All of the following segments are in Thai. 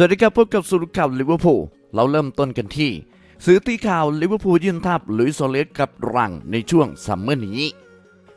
สวัสดีครับพบกับสุรข่าวลิเวอร์พูลเราเริ่มต้นกันที่สื่อตีข่าวลิเวอร์พูลยื่นทับลุยส์โซเลสกับรังในช่วงซัมเมอร์นี้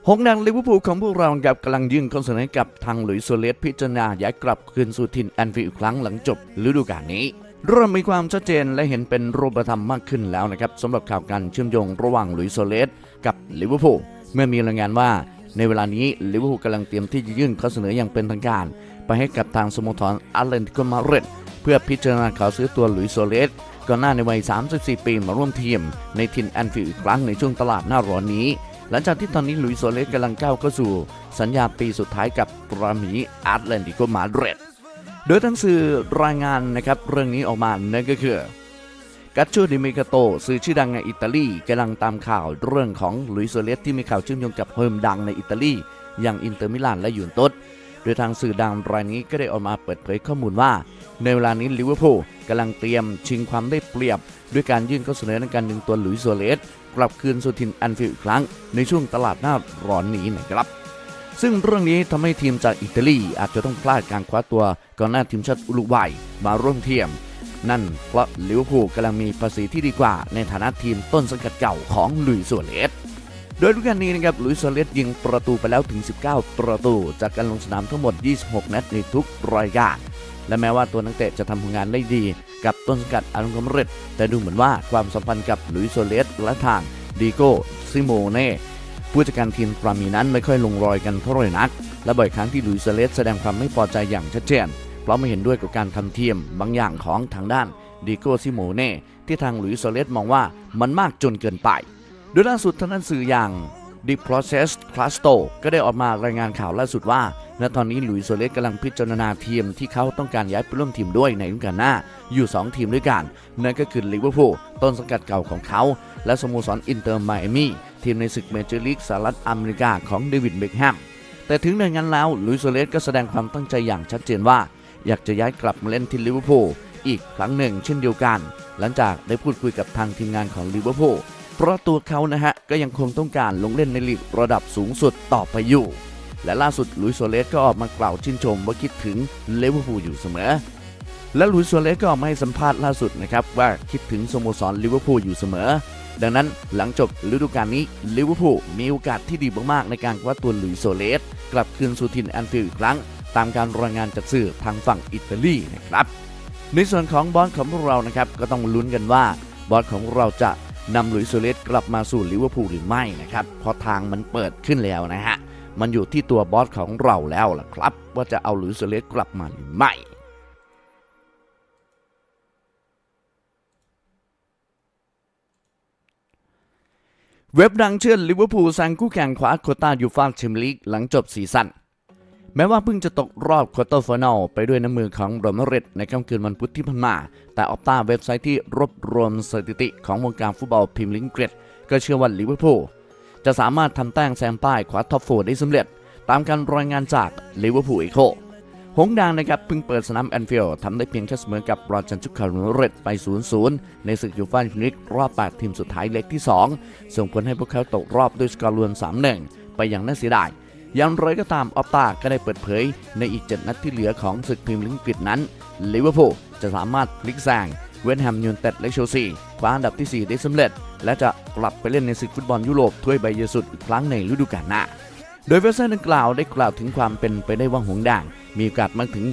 หงดังลิเวอร์พูลของพวกเรากับกำลังยื่นข้อเสนอกับทางลุยส์โซเลสพิจารณาย้ายกลับคืนสู่ถิ่นแอนฟิลด์อีครั้งหลังจบฤดูกาลนี้เริ่มมีความชัดเจนและเห็นเป็นรูปธรรมมากขึ้นแล้วนะครับสำหรับข่าวการเชื่อมโยงระหว่างลุยส์โซเลสกับลิเวอร์พูลเมื่อมีรายงานว่าในเวลานี้ลิเวอร์พูลกำลังเตรียมที่จะยื่นข้อเสนออย่างเป็นทางการ ไปให้กับทางสโมสรอาร์เลนติโกมาดริด เพื่อพิจารณาขอซื้อตัวหลุยโซเลสก่อนหน้าในวัย 34 ปีมาร่วมทีม ในทินแอนฟิลด์อีกครั้งในช่วงตลาดหน้าร้อนนี้ หลังจากที่ตอนนี้หลุยโซเลสกำลังก้าวเข้าสู่ สัญญาปีสุดท้ายกับรามีอาร์เลนติโกมาดริดโดยทั้งสื่อรายงานนะครับเรื่องนี้ออกมานั่นก็คือกัตโชดิเมกาโตสื่อชื่อดังในอิตาลีกำลังตามข่าวเรื่องของลุยโซเลสที่มีข่าวเชื่อมโยงกับเฮิมดังในอิตาลีอย่างอินเตอร์มิลานและยูนตุส โดยทางสื่อดังรายนี้ก็ได้ออกมาเปิดเผยข้อมูลว่า ในเวลานี้ลิเวอร์พูลกำลังเตรียมชิงความได้เปรียบ ด้วยการยื่นข้อเสนอในการดึงตัวหลุยส์โซเลสกลับคืนสู่ทินแอนฟิลด์อีกครั้ง ในช่วงตลาดหน้าร้อนนี้นะครับ ซึ่งเรื่องนี้ทำให้ทีมจากอิตาลีอาจจะต้องพลาดการคว้าตัวก่อนหน้าทีมชาติอุรุกวัยมาร่วมเทียม นั่นเพราะลิเวอร์พูลกำลังมีภาษีที่ดีกว่าในฐานะทีมต้นสังกัดเก่าของลุยส์โซเลส โดยทุกการนี้นะครับลุยส์โซเลสยิงประตูไปแล้วถึง 19 ประตู จากการลงสนามทั้งหมด 26 นัดในทุกรายการและแม้ว่าตัวนักเตะจะทำผลงานได้ดี กับต้นสังกัดอารุกมริดแต่ดูเหมือนว่าความสัมพันธ์กับลุยส์โซเลสและทางดีโก้ซิโมเน่ผู้จัดการทีมปรามีนั้นไม่ค่อยลงรอยกันเท่าไหร่นัก และบ่อยครั้งที่ลุยส์โซเลสแสดงความไม่พอใจอย่างชัดเจนเพราะไม่เห็นด้วยกับการทำทีมบางอย่างของทางด้านดิโก้ซิโมเน่ที่ทางลุยส์โซเลสมองว่ามันมากจนเกินไป โดยล่าสุดทางด้านสื่ออย่าง The Process c l a s t o ก็ได้ออกมารายงานข่าวล่าสุดว่า ณ ตอนนี้หลุยส์โซเลสกำลังพิจารณาทีมที่เขาต้องการย้ายไปร่วมทีมด้วยในฤดูกาลหน้า อยู่ 2 ทีมด้วยกัน นั่นก็คือลิเวอร์พูลต้นสังกัดเก่าของเขา และสโมสรอินเตอร์ไมอามี่ทีมในศึกเมเจอร์ลีกสหรัฐอเมริกาของเดวิดเบคแฮม แต่ถึงในงั้นแล้วลุยส์โซเลสก็แสดงความตั้งใจอย่างชัดเจนว่า อยากจะย้ายกลับมาเล่นที่ลิเวอร์พูลอีกครั้งหนึ่งเช่นเดียวกัน หลังจากได้พูดคุยกับทางทีมงานของลิเวอร์พูล เพราะตัวเขานะฮะ ก็ยังคงต้องการลงเล่นในลีกระดับสูงสุดต่อไปอยู่ และล่าสุดลุยโซเลสก็ออกมากล่าวชื่นชมว่าคิดถึงเลเวอร์พูลอยู่เสมอ และลุยโซเลสก็ออกมาให้สัมภาษณ์ล่าสุดนะครับว่าคิดถึงสโมสรลิเวอร์พูลอยู่เสมอ ดังนั้นหลังจบฤดูกาลนี้ลิเวอร์พูลมีโอกาสที่ดีมากๆในการคว้าตัวลุยโซเลสกลับคืนสู่ทินแอนฟิลด์อีกครั้ง ตามการรายงานจากสื่อทางฝั่งอิตาลีนะครับในส่วนของบอลของพวกเรานะครับก็ต้องลุ้นกันว่าบอลของเราจะ นำหลุยส์โซเลสกลับมาสู่ลิเวอร์พูลหรือไม่นะครับ เพราะทางมันเปิดขึ้นแล้วนะฮะ มันอยู่ที่ตัวบอสของเราแล้วล่ะครับ ว่าจะเอาหลุยส์โซเลสกลับมาหรือไม่เว็บดังเชื่อลิเวอร์พูลแซงคู่แข่งคว้าโคต้ายูฟ่าแชมเปี้ยนลีกหลังจบซีซั่น แม้ว่าเพิ่งจะตกรอบควอเตอร์ไฟแนลไปด้วยน้ำมือของโรมาริดในค่ำคืนวันพุธที่ผ่านมา แต่ออปตาเว็บไซต์ที่รวบรวมสถิติของวงการฟุตบอลพรีเมียร์ลีกอังกฤษก็เชื่อว่าลิเวอร์พูลจะสามารถทำแต้มแซงป้ายคว้าท็อปโฟได้สำเร็จ ตามการรายงานจากลิเวอร์พูลอีโคหงดางนะครับเพิ่งเปิดสนามแอนฟิลด์ทำได้เพียงแค่เสมอกับรอนจันชุกคาร์โรมาริดไป 0-0 ในศึกยูฟ่าแชมลีกรอบ 8 ทีมสุดท้ายเล็กที่ 2 ส่งผลให้พวกเขาตกรอบด้วยสกอร์รวม 3-1 ไปอย่างน่าเสียดาย อย่างไรก็ตามออปตาก็ได้เปิดเผย ในอีก 7 นัดที่เหลือของศึกพรีเมียร์ลีกอังกฤษนั้นลิเวอร์พูลจะสามารถพลิกแซงเวสต์แฮมยูไนเต็ดและเชลซีคว้าอันดับที่ 4 ได้สำเร็จ และจะกลับไปเล่นในศึกฟุตบอลยุโรปถ้วยใบเยสุดอีกครั้งในฤดูกาลหน้า โดยเว็บไซต์ดังกล่าวได้กล่าวถึงความเป็นไปได้ว่าหงด่าง มีโอกาสมากถึง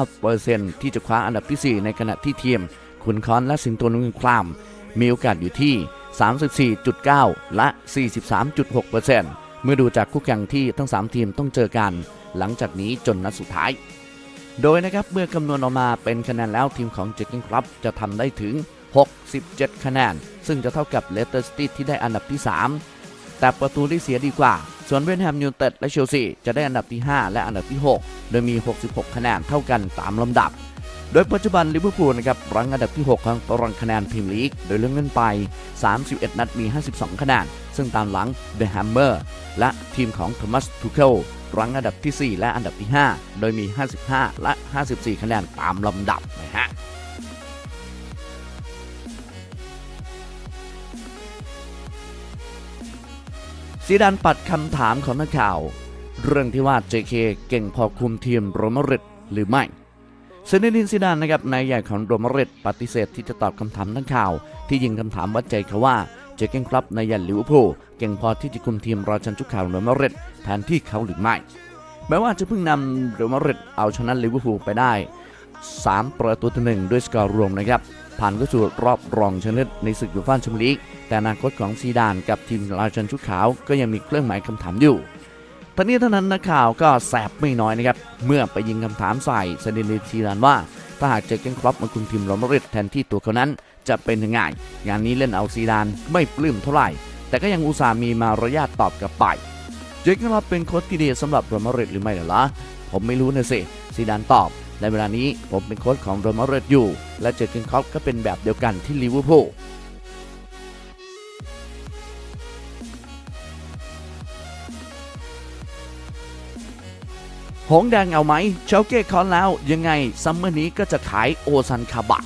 59%ที่จะคว้าอันดับที่ 4 ในขณะที่ทีมขุนคอนและสิงโตนงคราม มีโอกาสอยู่ที่ 34.9 และ 43.6% เมื่อดูจากคู่แข่งที่ทั้ง 3 ทีมต้องเจอกัน หลังจากนี้จนนัดสุดท้าย โดยนะครับเมื่อคำนวณออกมาเป็นคะแนนแล้วทีมของเจคกิ้งครับจะทำได้ถึง 67 คะแนน ซึ่งจะเท่ากับเลสเตอร์ซิตี้ที่ได้อันดับที่ 3 แต่ประตูได้เสียดีกว่า ส่วนเวสต์แฮมยูนเต็ดและเชลซีจะได้อันดับที่ 5 และอันดับที่ 6 โดยมี 66 คะแนนเท่ากันตามลำดับ โดยปัจจุบันลิเวอร์พูลนะครับรั้งอันดับที่ 6 ของตารางคะแนนพรีเมียร์ลีก โดยเรื่องเงินไป 31 นัดมี 52 คะแนน ซึ่งตามหลังเดอะแฮมเมอร์และทีมของโทมัสทูเคิลรั้งอันดับที่ 4 และอันดับที่ 5 โดยมี 55 และ 54 คะแนนตามลำดับนะฮะซีดานปัดคำถามของนักข่าว เรื่องที่ว่า JK เก่งพอคุมทีมโรมาริดหรือไม่ เซเนดินซิดานนะครับนายใหญ่ของโรมาเรตปฏิเสธที่จะตอบคำถามทั้งข่าว ที่ยิงคำถามวัดใจเขาว่าเจอเกนครับนายใหญ่ลิเวอร์พูลเก่งพอที่จะคุมทีมรอชันชุกข่าวโรมาเรตแทนที่เขาหรือไม่แม้ว่าจะเพิ่งนำโรมาเรตเอาชนะลิเวอร์พูลไปได้ 3 ประตูต่อหนึ่งด้วยสกอร์รวมนะครับผ่านเข้าสู่รอบรองชนะเลิศในศึกยูฟ่าแชมเปี้ยนลีกแต่อนาคตของซีดานกับทีมราชันชุดขาวก็ยังมีเครื่องหมายคำถามอยู่ ทั้งนี้เท่านั้นนักข่าวก็แสบไม่น้อยนะครับ เมื่อไปยิงคำถามใส่เซาดินซีดานว่า ถ้าหากเจอเกนครอปมาคุมทีมโรมาเรตแทนที่ตัวเขานั้นจะเป็นยังไงงานนี้เล่นเอาซีดานไม่ปลื้มเท่าไหร่ แต่ก็ยังอุตส่าห์มีมารยาทตอบกลับไปเจอเกนครอปเป็นโค้ชที่ดีสำหรับโรมาเรตหรือไม่เหรอล่ะผมไม่รู้นะสิซีดานตอบในเวลานี้ผมเป็นโค้ชของโรมาเรตอยู่ และเจอร์เกนคล็อปก็เป็นแบบเดียวกันที่ลิเวอร์พูล หงแดงเอาไหมเชลเก้คอนแล้วยังไงซัมเมอร์นี้ก็จะขายโอซันคาบัก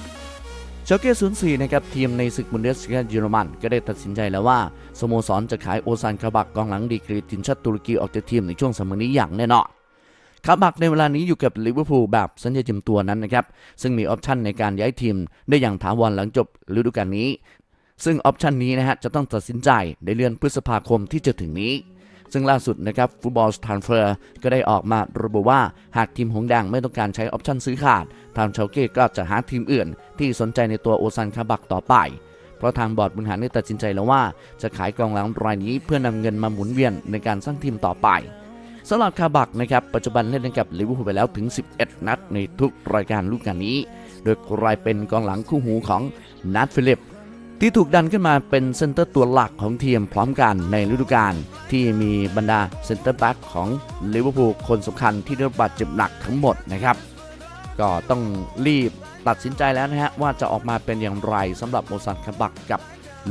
เชลเก้04นะครับทีมในศึกบุนเดสลีกาเยอรมันก็ได้ตัดสินใจแล้วว่าสโมสรจะขายโอซันคาบักกองหลังดีกรีทีมชาติตุรกีออกจากทีมในช่วงซัมเมอร์นี้อย่างแน่นอนคาบักในเวลานี้อยู่กับลิเวอร์พูลแบบสัญญาจิมตัวนั้นนะครับซึ่งมีออปชันในการย้ายทีมได้อย่างถาวรหลังจบฤดูกาลนี้ ซึ่งออปชันนี้นะฮะจะต้องตัดสินใจในเดือนพฤษภาคมที่จะถึงนี้ ซึ่งล่าสุดนะครับฟุตบอลสถานเฟอร์ก็ได้ออกมาระบุว่าหากทีมหงแดงไม่ต้องการใช้ออปชันซื้อขาด ทางเชลเก้ก็จะหาทีมอื่น ที่สนใจในตัวโอซันคาบักต่อไป เพราะทางบอร์ดบริหารได้ตัดสินใจแล้วว่า จะขายกองหลังรายนี้เพื่อนำเงินมาหมุนเวียนในการสร้างทีมต่อไปสำหรับคาบักนะครับปัจจุบันเล่นให้กับลิเวอร์พูลไปแล้วถึง 11 นัดในทุกรายการลูกกาลนี้ โดยกลายเป็นกองหลังคู่หูของนัทฟิลิป ที่ถูกดันขึ้นมาเป็นเซนเตอร์ตัวหลักของทีมพร้อมกันในฤดูกาลที่มีบรรดาเซนเตอร์แบ็กของลิเวอร์พูลคนสำคัญที่ได้รับบาดเจ็บหนักทั้งหมดนะครับ ก็ต้องรีบตัดสินใจแล้วนะฮะว่าจะออกมาเป็นอย่างไรสำหรับโมซันคาบักกับ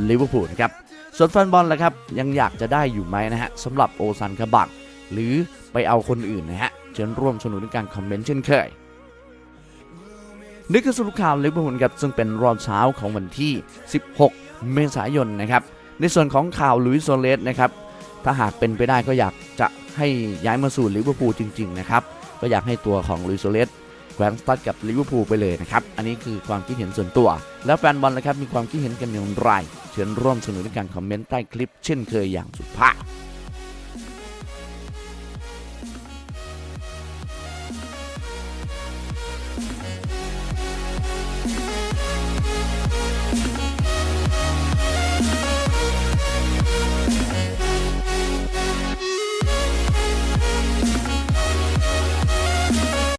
ลิเวอร์พูลนะครับส่วนแฟนบอลล่ะครับยังอยากจะได้อยู่ไหมนะฮะสำหรับโอซันคาบักหรือไปเอาคนอื่นนะฮะเชิญร่วมสนุนในการคอมเมนต์เช่นเคย นี่คือสรุปข่าวลิเวอร์พูลครับซึ่งเป็นรอบเช้าของวันที่ 16 เมษายนนะครับในส่วนของข่าวลุยโซเลสนะครับถ้าหากเป็นไปได้ก็อยากจะให้ย้ายมาสู่ลิเวอร์พูลจริงๆนะครับก็อยากให้ตัวของลุยโซเลสแขวนสตัดกับลิเวอร์พูลไปเลยนะครับ อันนี้คือความคิดเห็นส่วนตัว แล้วแฟนบอลนะครับมีความคิดเห็นกันอย่างไร เชิญร่วมสนุนในการคอมเมนต์ใต้คลิปเช่นเคยอย่างสุภาพ